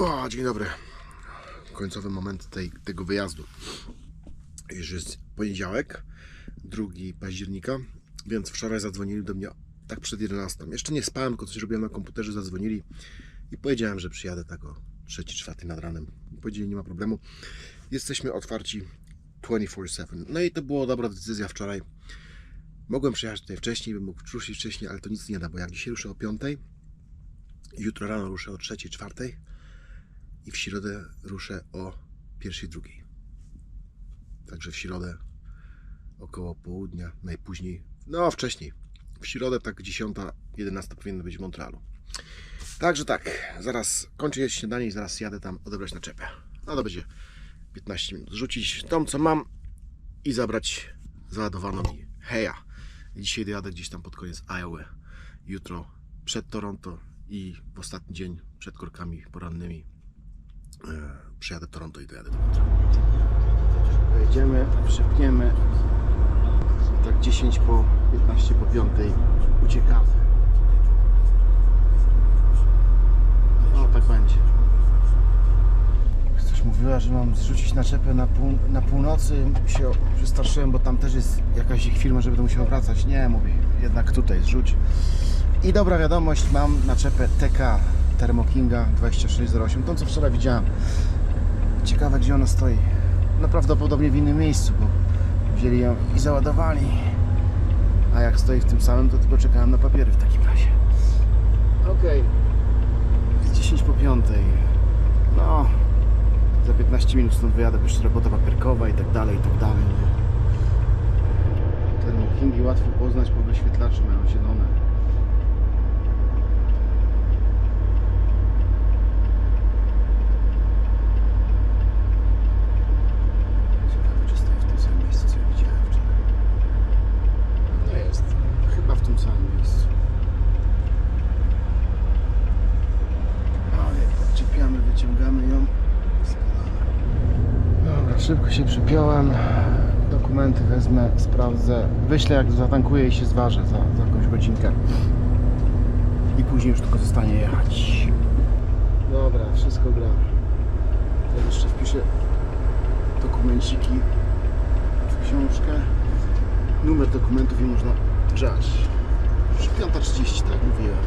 O, dzień dobry. Końcowy moment tej, tego wyjazdu. Już jest poniedziałek, 2 października, więc wczoraj zadzwonili do mnie tak przed 11. Jeszcze nie spałem, tylko coś robiłem na komputerze, zadzwonili i powiedziałem, że przyjadę tak o 3-4 nad ranem. Powiedzieli, nie ma problemu. Jesteśmy otwarci 24-7. No i to była dobra decyzja wczoraj. Mogłem przyjechać tutaj wcześniej, bym mógł ruszyć wcześniej, ale to nic nie da, bo jak dzisiaj ruszę o 5, jutro rano ruszę o 3, 4 i w środę ruszę o pierwszej, drugiej. Także w środę około południa, najpóźniej, no wcześniej. W środę tak 10, 11 powinno być w Montrealu. Także tak, zaraz kończę jeść śniadanie i zaraz jadę tam odebrać naczepę. No to będzie 15 minut. Rzucić tą, co mam i zabrać załadowaną mi heja. Dzisiaj dojadę gdzieś tam pod koniec Iowa. Jutro przed Toronto i w ostatni dzień przed korkami porannymi przyjadę do Toronto i dojadę do Montrealu. Pojedziemy, przepniemy. Tak 10 po 15 po 5 uciekamy. O, tak będzie. Ktoś mówiła, że mam zrzucić naczepę na, pół, na północy. Się przestraszyłem, bo tam też jest jakaś ich firma, że będę musiał wracać. Nie, mówię, jednak tutaj zrzuć. I dobra wiadomość, mam naczepę TK Thermo Kinga 2608, tą co wczoraj widziałem. Ciekawe gdzie ona stoi. No prawdopodobnie w innym miejscu, bo wzięli ją i załadowali. A jak stoi w tym samym, to tylko czekałem na papiery w takim razie. Okej. Jest 10 po 5. No, za 15 minut stąd wyjadę, bo jeszcze robota papierkowa i tak dalej, i tak dalej. Termokingi łatwo poznać, bo wyświetlacze mają zielone. Ciekawe, czy stoi w tym samym miejscu, co ja widziałem wczoraj. Nie jest. Chyba w tym samym miejscu. Ale podczepiamy, wyciągamy ją. Spadamy. Dobra, szybko się przypiąłem. Dokumenty wezmę, sprawdzę. Wyślę jak zatankuję i się zważę za, za jakąś godzinkę. I później już tylko zostanie jechać. Dobra, wszystko gra. Teraz jeszcze wpiszę dokumenciki w książkę. Numer dokumentów i można grzać. Już 5.30, tak mówiłem.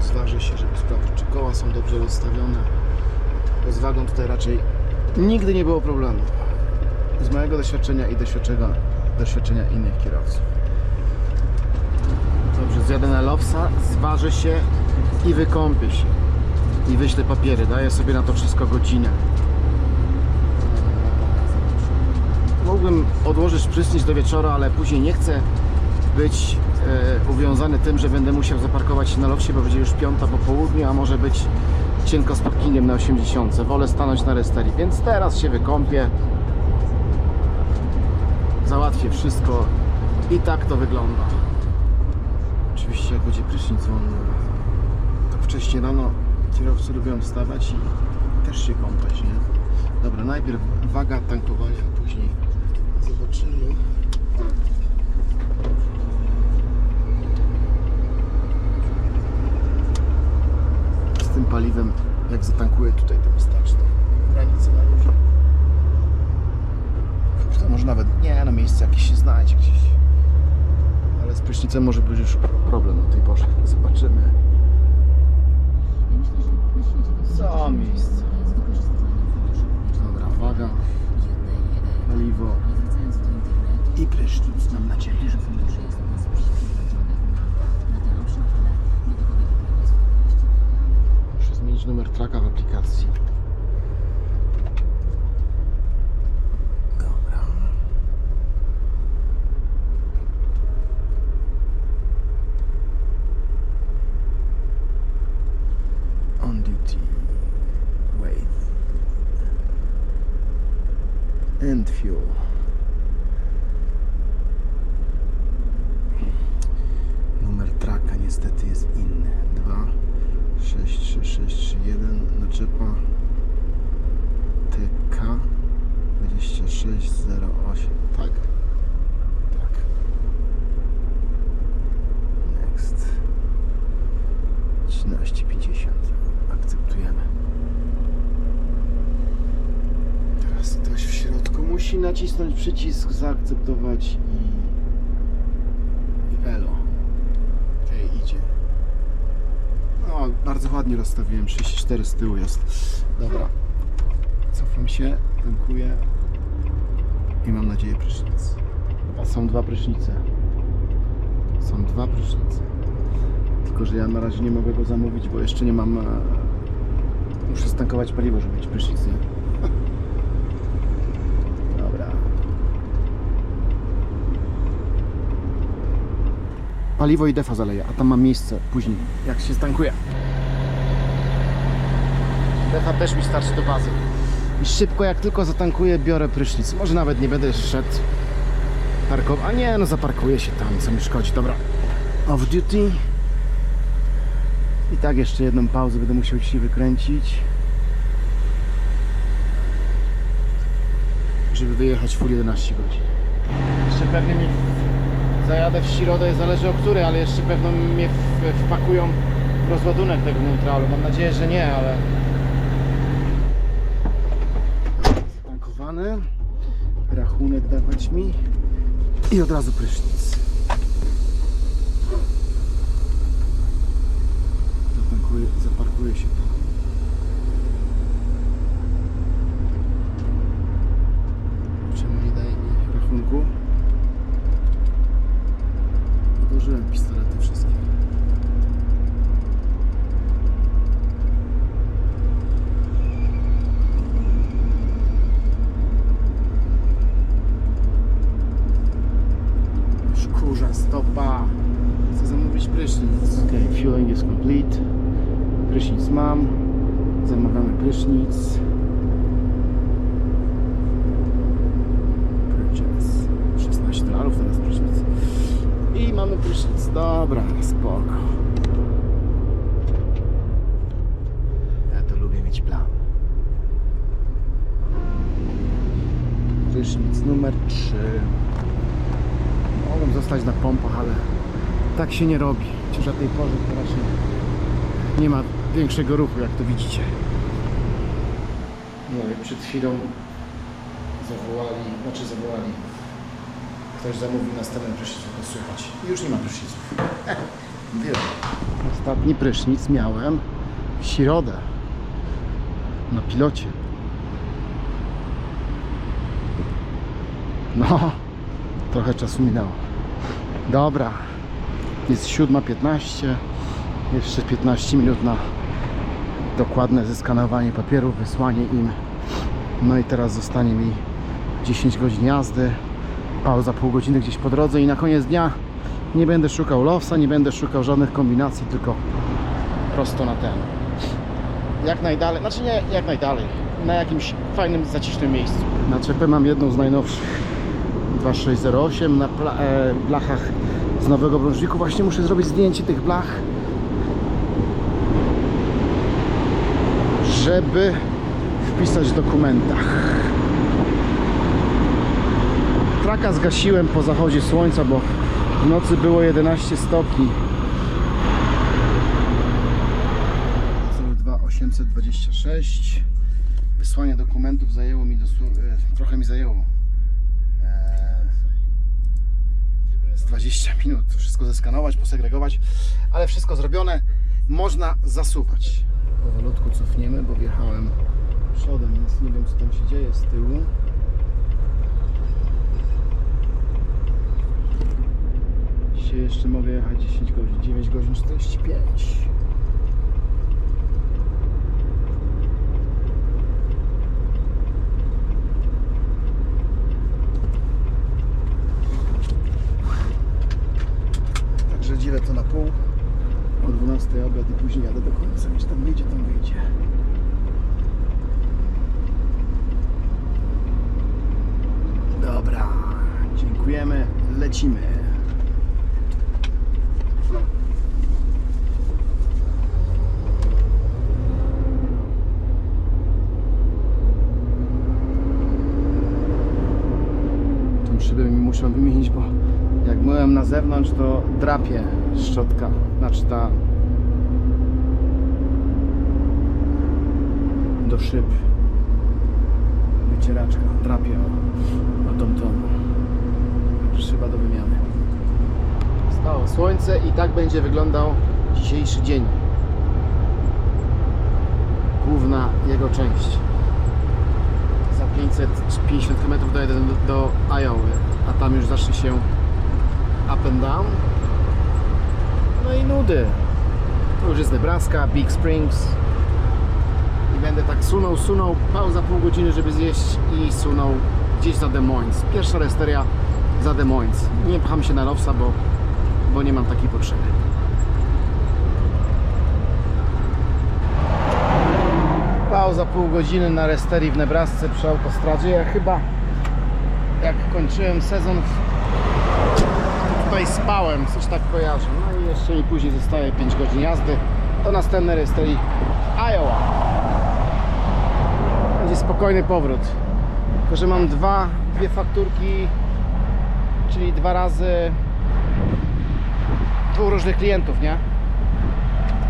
Zważy się, żeby sprawdzić, czy koła są dobrze rozstawione. Z wagą tutaj raczej nigdy nie było problemu. Z mojego doświadczenia i doświadczenia, doświadczenia innych kierowców. Dobrze, zjadę na Lowsa, zważę się i wykąpię się. I wyślę papiery. Daję sobie na to wszystko godzinę. Mógłbym odłożyć prysznic do wieczora, ale później nie chcę być e, uwiązany tym, że będę musiał zaparkować się na lofcie, bo będzie już piąta po południu, a może być cienko z parkingiem na 80. Wolę stanąć na resterii, więc teraz się wykąpię. Załatwię wszystko i tak to wygląda. Oczywiście jak będzie prysznic wolny, tak wcześnie rano kierowcy lubią wstawać i też się kąpać, nie? Dobra, najpierw waga tankowania, a później zobaczymy. Z tym paliwem, jak zatankuję tutaj, to wystarczy to granicę na luzie. Kurde, może nawet, nie, no miejsce jakieś się znajdzie gdzieś. Ale z prysznicem może być już problem o tej porze. Zobaczymy. Co miejsce? Dobra, waga, paliwo i prysznic. Mam nadzieję, że Muszę numer traka w aplikacji. Dobra. On duty. Wait. And fuel. Numer traka niestety jest inny. 2 6 3 6 3 1 naczepa TK 2608 tak? Tak. Next. 13,50. Akceptujemy. Teraz ktoś w środku musi nacisnąć przycisk zaakceptować i elo. Okej, idzie. No, bardzo ładnie rozstawiłem. 34 z tyłu jest. Dobra. Cofam się, tankuję i mam nadzieję prysznic. Są dwa prysznice. Są dwa prysznice. Tylko, że ja na razie nie mogę go zamówić, bo jeszcze nie mam. e, Muszę stankować paliwo, żeby mieć prysznic, nie? Dobra. Paliwo i defa zaleję, a tam mam miejsce później, jak się stankuje. Defa też mi starczy do bazy. I szybko, jak tylko zatankuję, biorę prysznic. Może nawet nie będę szedł parkował. A nie, no zaparkuję się tam, co mi szkodzi. Dobra. Off duty. I tak jeszcze jedną pauzę będę musiał dzisiaj wykręcić. Żeby wyjechać full 11 godzin. Jeszcze pewnie mi zajadę w środę, zależy o który, ale jeszcze pewno mnie wpakują w rozładunek tego neutralu. Mam nadzieję, że nie, ale... Zatankowane. Rachunek dawać mi. I od razu prysznic. Zatankuję, zaparkuję się tam. Czemu nie daje mi rachunku? Odłożyłem pistolety wszystkie. Szkurza stopa. Chcę zamówić prysznic. Ok, fueling is complete. Prysznic mam. Zamawiamy prysznic. Purchase. 16 dolarów teraz prysznic. I mamy prysznic. Dobra, spoko. Ja to lubię mieć plan. Prysznic numer 3. Mogłem zostać na pompach, ale tak się nie robi. Chociaż tej porze to raczej nie ma większego ruchu, jak to widzicie. No i przed chwilą zawołali, znaczy zawołali. Ktoś zamówił następny prysznic, to słychać. I Już nie ma pryszniców. Wiem. Ostatni prysznic miałem w środę na pilocie. No, trochę czasu minęło. Dobra, jest 7.15, jeszcze 15 minut na dokładne zeskanowanie papierów, wysłanie im. No i teraz zostanie mi 10 godzin jazdy, pauza pół godziny gdzieś po drodze i na koniec dnia nie będę szukał lowsa, nie będę szukał żadnych kombinacji, tylko prosto na ten. Jak najdalej, znaczy nie jak najdalej, na jakimś fajnym, zacisznym miejscu. Naczepę mam jedną z najnowszych 2608 na e, blachach z nowego brążniku. Właśnie muszę zrobić zdjęcie tych blach, żeby wpisać w dokumentach. Traka zgasiłem po zachodzie słońca, bo w nocy było 11 stopni. 826 Wysłanie dokumentów zajęło mi dosłownie, trochę mi zajęło. Eee, z 20 minut. Wszystko zeskanować, posegregować, ale wszystko zrobione. Można zasuwać. Powolutku cofniemy, bo wjechałem przodem, więc nie wiem co tam się dzieje z tyłu. Dzisiaj jeszcze mogę jechać 10 godzin, 9 godzin 45. Także dzielę to na pół. O 12 obiad i później jadę do końca. Gdzieś tam wyjdzie, tam wyjdzie. Dobra, dziękujemy, lecimy. trzeba wymienić, bo jak myłem na zewnątrz, to drapie szczotka, znaczy ta do szyb wycieraczka, drapie o, o tą tą szyba do wymiany. Stało słońce i tak będzie wyglądał dzisiejszy dzień. Główna jego część. Za 550 km dojadę do, do Iowa, a tam już zacznie się up and down. No i nudy. To już jest Nebraska, Big Springs. I będę tak sunął, sunął, pauza pół godziny, żeby zjeść i sunął gdzieś za Des Moines. Pierwsza resteria za Des Moines. Nie pcham się na Lowsa, bo, bo nie mam takiej potrzeby. Pauza pół godziny na resterii w Nebrasce przy autostradzie. Ja chyba jak kończyłem sezon tutaj spałem, coś tak kojarzę. No i jeszcze mi później zostaje 5 godzin jazdy. To następne resterii Iowa. Będzie spokojny powrót. Tylko, że mam dwa, dwie fakturki, czyli dwa razy dwóch różnych klientów, nie?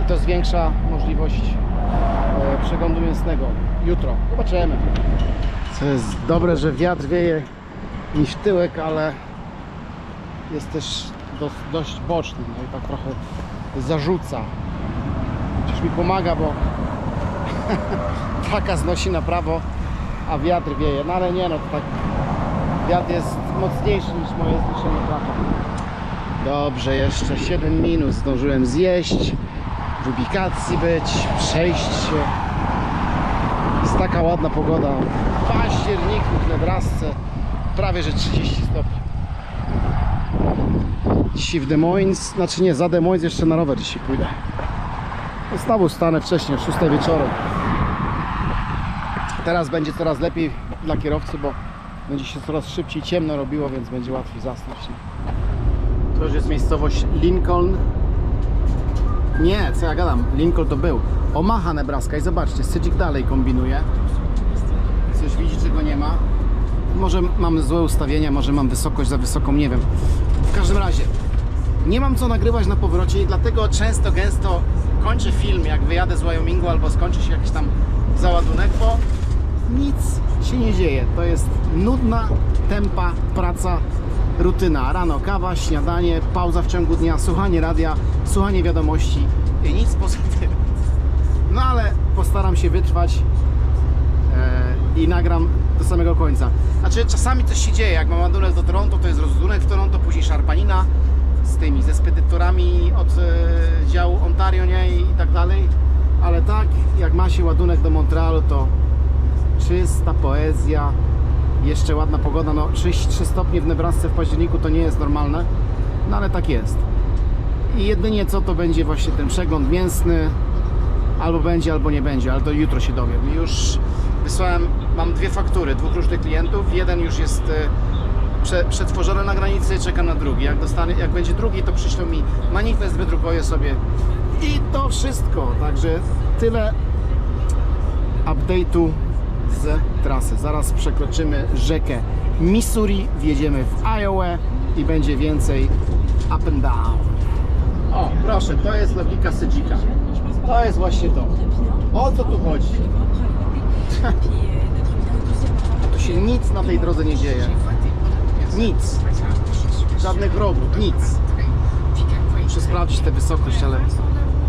I to zwiększa możliwość przeglądu mięsnego jutro. Zobaczymy. Co jest dobre, że wiatr wieje niż tyłek, ale jest też dość boczny, no i tak trochę zarzuca. Chociaż mi pomaga, bo taka znosi na prawo, a wiatr wieje. No ale nie no, to tak wiatr jest mocniejszy niż moje znoszenie prawa. Dobrze, jeszcze 7 minut zdążyłem zjeść, w ubikacji być, przejść się. Jest taka ładna pogoda. W październiku w Nebrasce prawie że 30 stopni. Dzisiaj w Des Moines, znaczy nie, za Des Moines jeszcze na rower dzisiaj pójdę. No Znowu stanę wcześniej, o 6 wieczorem. Teraz będzie coraz lepiej dla kierowcy, bo będzie się coraz szybciej ciemno robiło, więc będzie łatwiej zasnąć. To już jest miejscowość Lincoln. Nie, co ja gadam, Lincoln to był. Omaha, Nebraska i zobaczcie, Sydzik dalej kombinuje. Coś widzi, czego nie ma. Może mam złe ustawienia, może mam wysokość za wysoką, nie wiem. W każdym razie, nie mam co nagrywać na powrocie i dlatego często, gęsto kończę film, jak wyjadę z Wyomingu albo skończy się jakiś tam załadunek, bo nic się nie dzieje. To jest nudna, tempa praca, rutyna. Rano kawa, śniadanie, pauza w ciągu dnia, słuchanie radia, słuchanie wiadomości i nic poza tym. No ale postaram się wytrwać e, i nagram do samego końca. Znaczy czasami coś się dzieje, jak mam ładunek do Toronto, to jest rozładunek w Toronto, później szarpanina z tymi, ze spedytorami od e, działu Ontario, nie, i tak dalej. Ale tak, jak ma się ładunek do Montrealu, to czysta poezja, jeszcze ładna pogoda, no 33 stopnie w Nebrasce w październiku to nie jest normalne, no ale tak jest. I jedynie co to będzie właśnie ten przegląd mięsny, albo będzie, albo nie będzie, ale to jutro się dowiem. Już wysłałem, mam dwie faktury, dwóch różnych klientów, jeden już jest e, prze, przetworzony na granicy, czekam na drugi. Jak, dostanie, jak będzie drugi, to przyślą mi manifest, wydrukuję sobie i to wszystko. Także tyle update'u z trasy. Zaraz przekroczymy rzekę Missouri, wjedziemy w Iowa i będzie więcej up and down. O, proszę, to jest logika Sydzika. To jest właśnie to. O co tu chodzi? Tu się nic na tej drodze nie dzieje. Nic. Żadnych robót, nic. Muszę sprawdzić tę wysokość, ale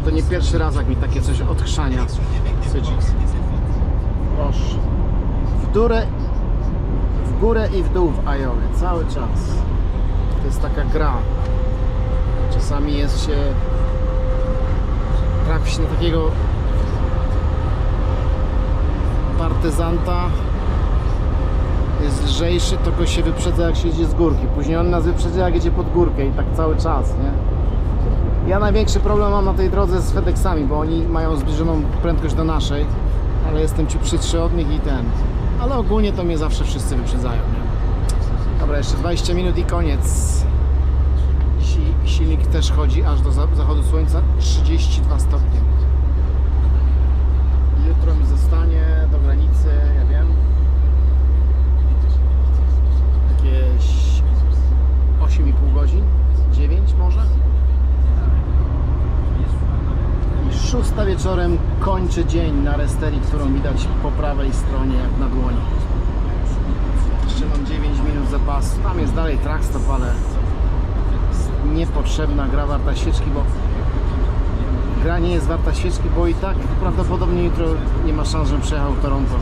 to nie pierwszy raz, jak mi takie coś odchrzania Sydzik. Proszę. W górę, w górę i w dół w Iowie, cały czas. To jest taka gra. Czasami jest się trafi się na takiego partyzanta jest lżejszy, to go się wyprzedza jak się jedzie z górki. Później on nas wyprzedza jak jedzie pod górkę i tak cały czas, nie? Ja największy problem mam na tej drodze z FedExami, bo oni mają zbliżoną prędkość do naszej, ale jestem ciut szybszy od nich i ten. Ale ogólnie to mnie zawsze wszyscy wyprzedzają, nie? Dobra, jeszcze 20 minut i koniec. Si- Silnik też chodzi aż do za- zachodu słońca 32 stopnie. Jutro mi zostanie do granicy, ja wiem, jakieś 8,5 godzin, 9 może. I szósta wieczorem kończy dzień na resterii, którą widać po prawej stronie jak na dłoni. Jeszcze mam 9 minut zapasu. Tam jest dalej trackstop, ale niepotrzebna gra warta świeczki, bo gra nie jest warta świeczki, bo i tak prawdopodobnie jutro nie ma szans, żebym przejechał Toronto.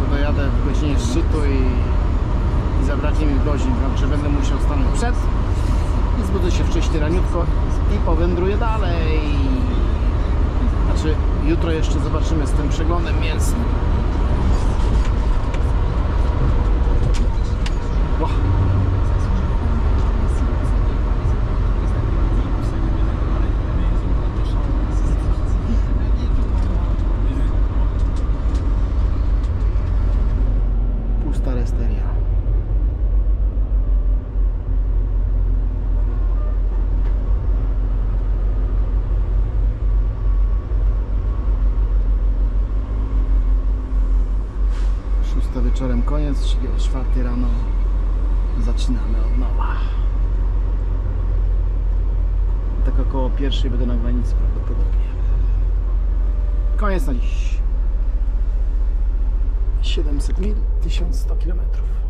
Bo dojadę w godzinie szczytu i, i zabraknie mi godzin, także będę musiał stanąć przed i zbudzę się wcześniej raniutko i powędruję dalej. Jutro jeszcze zobaczymy z tym przeglądem mięsnym. Ła. Pusta resteria. Szósta wieczorem koniec, o czwartej rano zaczynamy od nowa. Tak około pierwszej będę na granicy prawdopodobnie. Koniec na dziś. 700 mil, 1100 kilometrów.